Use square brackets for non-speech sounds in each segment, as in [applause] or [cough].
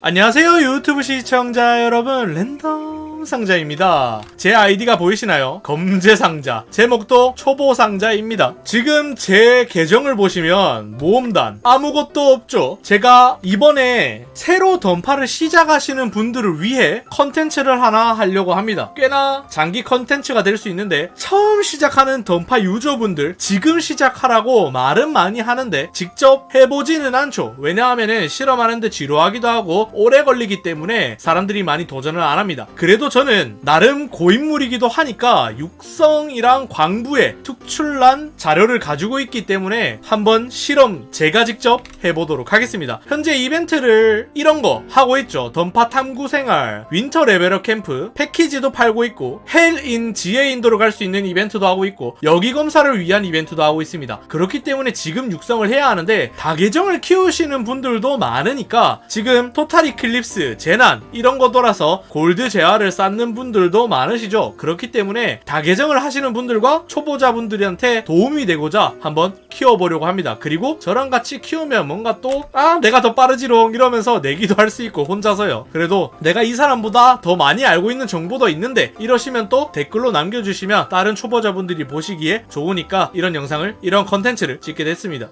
안녕하세요 유튜브 시청자 여러분. 랜덤 상자입니다. 제 아이디가 보이시나요? 검제 상자. 제목도 초보 상자입니다. 지금 제 계정을 보시면 모험단 아무것도 없죠. 제가 이번에 새로 던파를 시작하시는 분들을 위해 컨텐츠를 하나 하려고 합니다. 꽤나 장기 컨텐츠가 될 수 있는데 처음 시작하는 던파 유저분들 지금 시작하라고 말은 많이 하는데 직접 해보지는 않죠. 왜냐하면은 실험하는데 지루하기도 하고 오래 걸리기 때문에 사람들이 많이 도전을 안 합니다. 그래도 저는 나름 고인물이기도 하니까 육성이랑 광부의 특출난 자료를 가지고 있기 때문에 한번 실험 제가 직접 해보도록 하겠습니다. 현재 이벤트를 이런 거 하고 있죠. 던파 탐구 생활, 윈터 레벨업 캠프, 패키지도 팔고 있고 헬인 지혜 인도로 갈 수 있는 이벤트도 하고 있고 여기 검사를 위한 이벤트도 하고 있습니다. 그렇기 때문에 지금 육성을 해야 하는데 다 계정을 키우시는 분들도 많으니까 지금 토탈 이클립스, 재난 이런 거 돌아서 골드 재화를 쌓는 분들도 많으시죠. 그렇기 때문에 다계정을 하시는 분들과 초보자분들한테 도움이 되고자 한번 키워보려고 합니다. 그리고 저랑 같이 키우면 뭔가 또 아 내가 더 빠르지롱 이러면서 내기도 할 수 있고 혼자서요. 그래도 내가 이 사람보다 더 많이 알고 있는 정보도 있는데 이러시면 또 댓글로 남겨주시면 다른 초보자분들이 보시기에 좋으니까 이런 영상을 이런 컨텐츠를 찍게 됐습니다.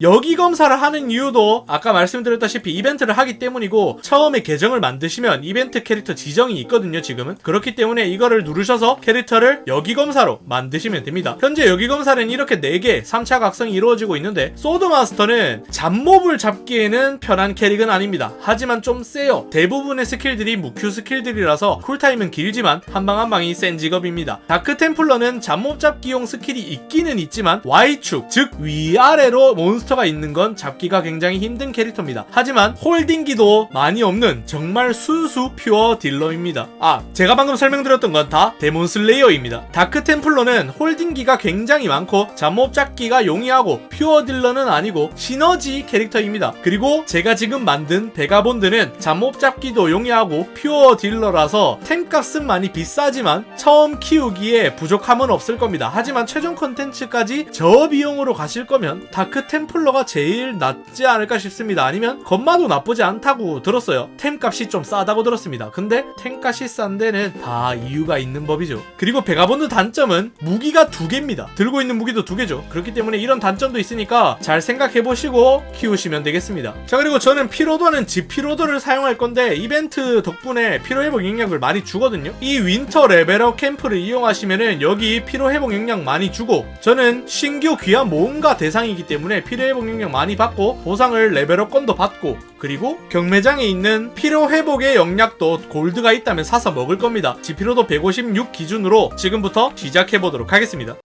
여기 검사를 하는 이유도 아까 말씀드렸다시피 이벤트를 하기 때문이고 처음에 계정을 만드시면 이벤트 캐릭터 지정이 있거든요 지금은. 그렇기 때문에 이거를 누르셔서 캐릭터를 여기 검사로 만드시면 됩니다. 현재 여기 검사는 이렇게 4개 3차 각성이 이루어지고 있는데 소드마스터는 잡몹을 잡기에는 편한 캐릭은 아닙니다. 하지만 좀 세요. 대부분의 스킬들이 무큐 스킬들이라서 쿨타임은 길지만 한방 한방이 센 직업입니다. 다크 템플러는 잡몹 잡기용 스킬이 있기는 있지만 Y축 즉 위아래로 몬스터 가 있는 건 잡기가 굉장히 힘든 캐릭터입니다. 하지만 홀딩기도 많이 없는 정말 순수 퓨어 딜러입니다. 아, 제가 방금 설명드렸던 건 다 데몬 슬레이어입니다. 다크 템플러는 홀딩기가 굉장히 많고 잡몹 잡기가 용이하고 퓨어 딜러는 아니고 시너지 캐릭터입니다. 그리고 제가 지금 만든 베가본드는 잡몹 잡기도 용이하고 퓨어 딜러라서 템값은 많이 비싸지만 처음 키우기에 부족함은 없을 겁니다. 하지만 최종 컨텐츠까지 저비용으로 가실 거면 다크 템플러 가 제일 낫지 않을까 싶습니다. 아니면 건마도 나쁘지 않다고 들었어요. 템값이 좀 싸다고 들었습니다. 근데 템값이 싼 데는 다 이유가 있는 법이죠. 그리고 베가본드 단점은 무기가 두 개입니다. 들고 있는 무기도 두 개죠. 그렇기 때문에 이런 단점도 있으니까 잘 생각해 보시고 키우시면 되겠습니다. 자 그리고 저는 피로도는 지피로도를 사용할 건데 이벤트 덕분에 피로회복 영향을 많이 주거든요. 이 윈터 레벨업 캠프를 이용하시면은 여기 피로회복 영향 많이 주고 저는 신규 귀한 모험가 대상이기 때문에 피로회복 영향 많이 받고 보상을 레벨업권도 받고 그리고 경매장에 있는 피로회복의 영약도 골드가 있다면 사서 먹을 겁니다. 지피로도 156 기준으로 지금부터 시작해 보도록 하겠습니다.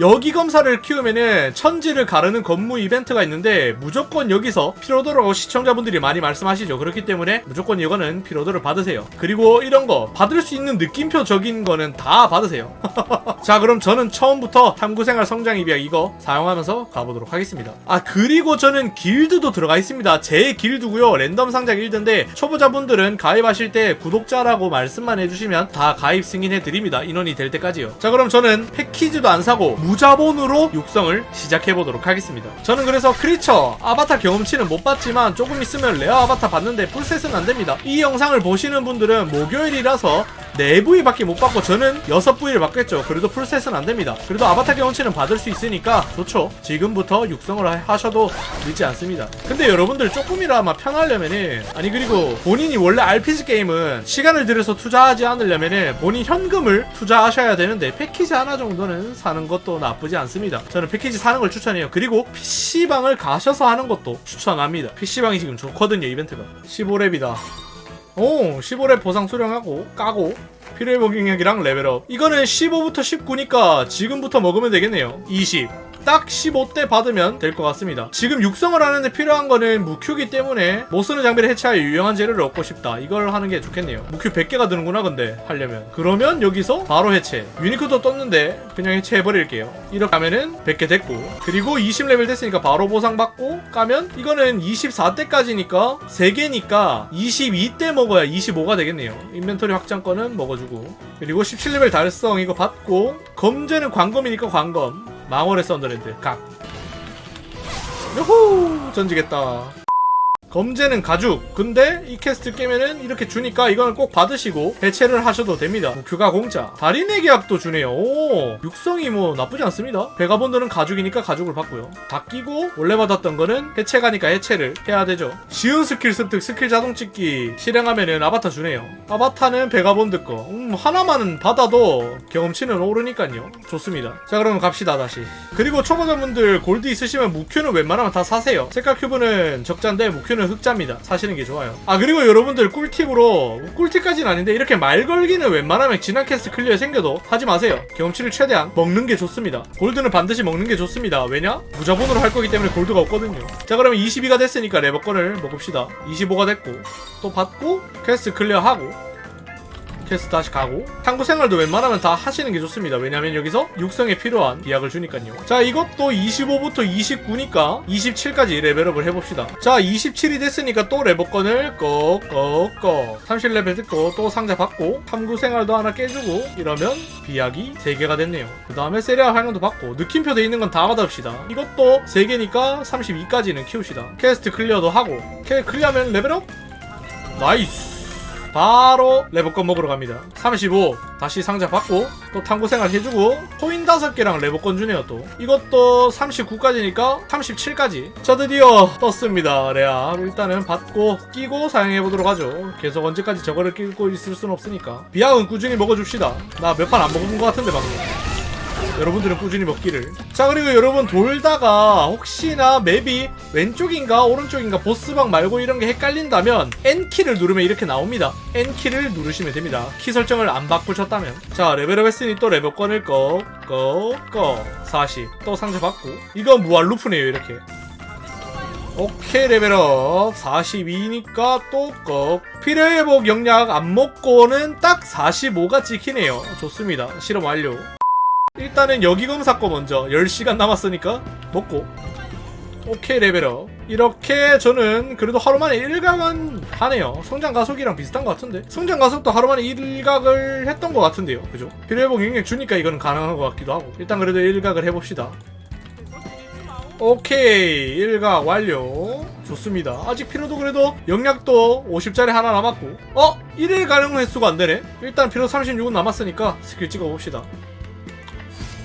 여기 검사를 키우면은 천지를 가르는 건무 이벤트가 있는데 무조건 여기서 피로도라고 시청자분들이 많이 말씀하시죠. 그렇기 때문에 무조건 이거는 피로도를 받으세요. 그리고 이런 거 받을 수 있는 느낌표적인 거는 다 받으세요. [laughs] 자 그럼 저는 처음부터 탐구생활 성장 입약 이거 사용하면서 가보도록 하겠습니다. 아 그리고 저는 길드도 들어가 있습니다. 제 길드고요. 랜덤 상자 길드인데 초보자분들은 가입하실 때 구독자라고 말씀만 해주시면 다 가입 승인해 드립니다. 인원이 될 때까지요. 자 그럼 저는 패키지도 안 사고 무자본으로 육성을 시작해 보도록 하겠습니다. 저는 그래서 크리처 아바타 경험치는 못 받지만 조금 있으면 레어 아바타 받는데 풀셋은 안 됩니다. 이 영상을 보시는 분들은 목요일이라서 4부위밖에 못 받고 저는 6부위를 받겠죠. 그래도 풀셋은 안 됩니다. 그래도 아바타 경험치는 받을 수 있으니까 좋죠. 지금부터 육성을 하- 하셔도 늦지 않습니다. 근데 여러분들 조금이라마 편하려면은 아니 그리고 본인이 원래 RPG 게임은 시간을 들여서 투자하지 않으려면은 본인 현금을 투자하셔야 되는데 패키지 하나 정도는 사는 것도 나쁘지 않습니다. 저는 패키지 사는 걸 추천해요. 그리고 PC방을 가셔서 하는 것도 추천합니다. PC방이 지금 좋거든요, 이벤트가. 15렙이다. 오, 15렙 보상 수령하고 까고 필요회복 영역이랑 레벨업. 이거는 15부터 19니까 지금부터 먹으면 되겠네요. 20. 딱 15대 받으면 될 것 같습니다. 지금 육성을 하는데 필요한 거는 무큐기 때문에 못 쓰는 장비를 해체하여 유용한 재료를 얻고 싶다. 이걸 하는 게 좋겠네요. 무큐 100개가 드는구나 근데 하려면. 그러면 여기서 바로 해체. 유니크도 떴는데 그냥 해체해버릴게요. 이렇게 하면은 100개 됐고 그리고 20레벨 됐으니까 바로 보상받고 까면 이거는 24대까지니까 3개니까 22대 먹어야 25가 되겠네요. 인벤토리 확장권은 먹어주고 그리고 17레벨 달성 이거 받고 검제는 광검이니까 광검 망월의 썬더랜드. 각. 요호! 전지겠다 검제는 가죽. 근데 이 캐스트 깨면은 이렇게 주니까 이거는 꼭 받으시고 해체를 하셔도 됩니다. 무큐가 공짜. 달인의 계약도 주네요. 오, 육성이 뭐 나쁘지 않습니다. 베가본드는 가죽이니까 가죽을 받고요. 다 끼고 원래 받았던 거는 해체 가니까 해체를 해야 되죠. 쉬운 스킬 습득, 스킬 자동 찍기 실행하면은 아바타 주네요. 아바타는 베가본드 거. 음, 하나만 받아도 경험치는 오르니까요. 좋습니다. 자, 그럼 갑시다, 다시. 그리고 초보자분들 골드 있으시면 무큐는 웬만하면 다 사세요. 색깔 큐브는 적자인데 무큐는 흑자입니다. 사시는 게 좋아요. 아, 그리고 여러분들 꿀팁으로, 꿀팁까지는 아닌데 이렇게 말 걸기는 웬만하면 지난 캐스트 클리어 생겨도 하지 마세요. 경험치를 최대한 먹는 게 좋습니다. 골드는 반드시 먹는 게 좋습니다. 왜냐? 무자본으로 할 거기 때문에 골드가 없거든요. 자, 그러면 22가 됐으니까 레버건을 먹읍시다. 25가 됐고, 또 받고, 퀘스트 클리어하고, 퀘스트 다시 가고 탐구 생활도 웬만하면 다 하시는 게 좋습니다. 왜냐면 여기서 육성에 필요한 비약을 주니까요. 자 이것도 25부터 29니까 27까지 레벨업을 해봅시다. 자 27이 됐으니까 또 레버건을 꼭꼭꼭 30레벨 듣고 또 상자 받고 탐구 생활도 하나 깨주고 이러면 비약이 3개가 됐네요. 그 다음에 세리아 활용도 받고 느낌표 돼 있는 건 다 받읍시다. 이것도 3개니까 32까지는 키웁시다. 퀘스트 클리어도 하고 캐 클리어하면 레벨업 나이스 바로 레버건 먹으러 갑니다. 35 다시 상자 받고 또 탐구 생활 해주고 코인 5개랑 레버건 주네요 또. 이것도 39까지니까 37까지. 자 드디어 떴습니다 레아 일단은 받고 끼고 사용해보도록 하죠. 계속 언제까지 저거를 끼고 있을 순 없으니까. 비약은 꾸준히 먹어줍시다. 나 몇 판 안 먹은 것 같은데 방금 여러분들은 꾸준히 먹기를. 자, 그리고 여러분 돌다가 혹시나 맵이 왼쪽인가 오른쪽인가 보스방 말고 이런 게 헷갈린다면 N키를 누르면 이렇게 나옵니다. N키를 누르시면 됩니다. 키 설정을 안 바꾸셨다면. 자, 레벨업 했으니 또 레벨권을 꺼, 꺼, 꺼. 40. 또 상자 받고. 이거 무한 루프네요, 이렇게. 오케이 레벨업 42니까 또 꺽. 필요회복 영약 안 먹고는 딱 45가 찍히네요 좋습니다 실험 완료 일단은 여기 검 사 거 먼저. 10시간 남았으니까 먹고. 오케이 레벨업. 이렇게 저는 그래도 하루 만에 1각은 하네요. 성장 가속이랑 비슷한 것 같은데? 성장 가속도 하루 만에 1각을 했던 것 같은데요. 그죠? 필요회복 영역 주니까 이거는 가능한 것 같기도 하고. 일단 그래도 1각을 해봅시다. 오케이 1각 완료. 좋습니다. 아직 필요도 그래도 영약도 50짜리 하나 남았고. 어? 1일 가능 횟수가 안되네? 일단 필요 36은 남았으니까 스킬 찍어봅시다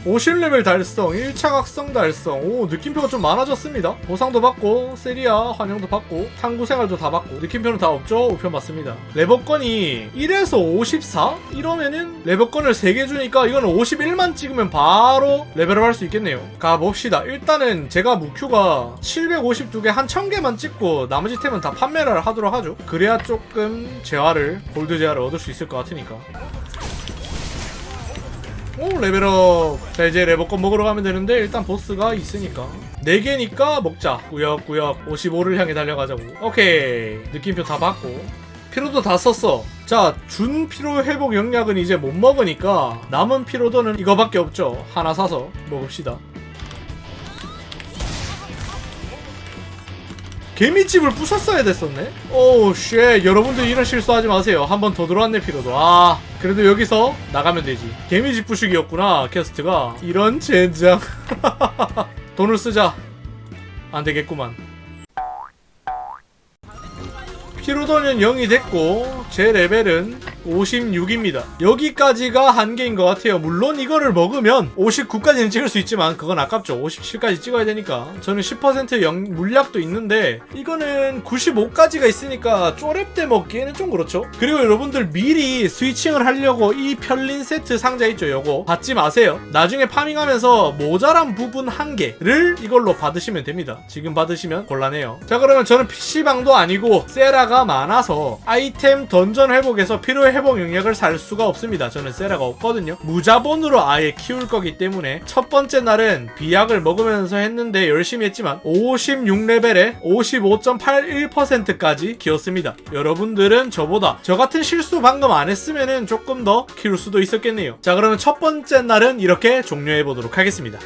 50레벨 달성, 1차 각성 달성. 오, 느낌표가 좀 많아졌습니다. 보상도 받고, 세리아 환영도 받고, 탐구 생활도 다 받고, 느낌표는 다 없죠? 우편 받습니다. 레버건이 1에서 54? 이러면은 레버건을 3개 주니까 이거는 51만 찍으면 바로 레벨업 할 수 있겠네요. 가봅시다. 일단은 제가 무큐가 752개 한 1000개만 찍고 나머지 템은 다 판매를 하도록 하죠. 그래야 조금 재화를, 골드 재화를 얻을 수 있을 것 같으니까. 오 레벨업. 자 이제 레버건 먹으러 가면 되는데 일단 보스가 있으니까. 4개니까 먹자. 구역구역. 55를 향해 달려가자고. 오케이. 느낌표 다 받고. 피로도 다 썼어. 자 준 피로 회복 영약은 이제 못 먹으니까 남은 피로도는 이거밖에 없죠. 하나 사서 먹읍시다 개미집을 부셨어야 됐었네? 오우 쉣. 여러분들 이런 실수하지 마세요. 한 번 더 들어왔네 피로도. 아 그래도 여기서 나가면 되지. 개미집 부수기였구나 캐스트가. 이런 젠장. [laughs] 돈을 쓰자. 안되겠구만. 피로도는 0이 됐고 제 레벨은 56입니다. 여기까지가 한계인 것 같아요. 물론 이거를 먹으면 59까지는 찍을 수 있지만 그건 아깝죠. 57까지 찍어야 되니까 저는 10% 영, 물약도 있는데 이거는 95까지가 있으니까 쪼렙 때 먹기에는 좀 그렇죠. 그리고 여러분들 미리 스위칭을 하려고 이 편린 세트 상자 있죠. 요거 받지 마세요. 나중에 파밍하면서 모자란 부분 한 개를 이걸로 받으시면 됩니다. 지금 받으시면 곤란해요. 자 그러면 저는 PC방도 아니고 세라가 많아서 아이템 던전 회복에서 필요의 회복 영역을 살 수가 없습니다. 저는 세라가 없거든요. 무자본으로 아예 키울 거기 때문에 첫 번째 날은 비약을 먹으면서 했는데 열심히 했지만 56레벨에 55.81%까지 키웠습니다. 여러분들은 저보다 저 같은 실수 방금 안 했으면은 조금 더 키울 수도 있었겠네요. 자 그러면 첫 번째 날은 이렇게 종료해 보도록 하겠습니다.